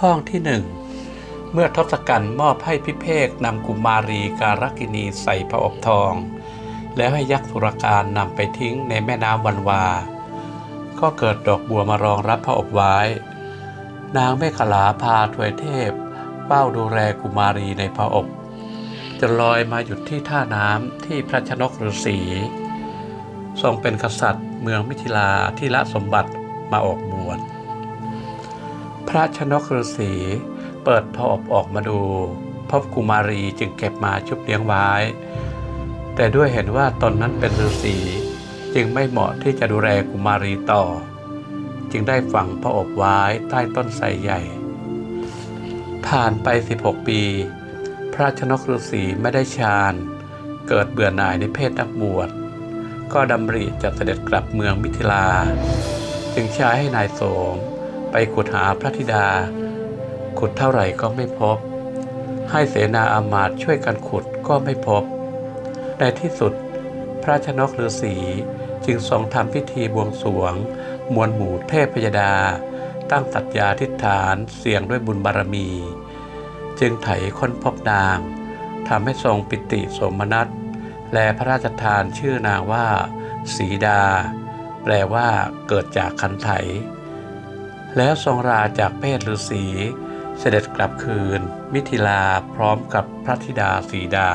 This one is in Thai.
ห้องที่หนึ่งเมื่อทศกัณฐ์มอบให้พิเภกนำกุมารีการกินีใส่พระอบทอง แล้วให้ยักษ์สุรการนำไปทิ้งในแม่น้ำวันวา ก็เกิดดอกบัวมารองรับพระอบไว้ นางเมขลาพาถวยเทพเฝ้าดูแลกุมารีในพระอบจะลอยมาหยุดที่ท่าน้ำที่พระชนกฤาษีทรงเป็นกษัตริย์เมืองมิถิลาที่ละสมบัติมาออกบวช พระชนกฤาษีเปิดพอบออกมาดู พบกุมารีจึงเก็บมาชุบเลี้ยงไว้ แต่ด้วยเห็นว่าตนนั้นเป็นฤาษีจึงไม่เหมาะที่จะดูแลกุมารีต่อ จึงได้ฝังพระอบไว้ใต้ต้นไทรใหญ่ ผ่านไป 16 ปี พระชนกฤาษีไม่ได้ฌานเกิดเบื่อหน่ายในเพศนักบวชก็ดำริจะเสด็จกลับเมืองมิถิลา จึงใช้ให้นายโสม ไปขุดหาพระธิดา ขุดเท่าไหร่ก็ไม่พบ ให้เสนาอามาตย์ช่วยกันขุดก็ไม่พบ ในที่สุดพระชนกฤาษีจึงทรงทำพิธีบวงสรวง มวลหมู่เทพพยดา ตั้งสัตยาธิษฐานเสี่ยงด้วยบุญบารมี จึงไถค้นพบนางทำให้ทรงปิติสมนัสและพระราชทานชื่อนางว่า สีดา แปลว่าเกิดจากคันไถ แล้วทรงราจากเพศฤาษีเสด็จกลับคืน มิถิลาพร้อมกับพระธิดาสีดา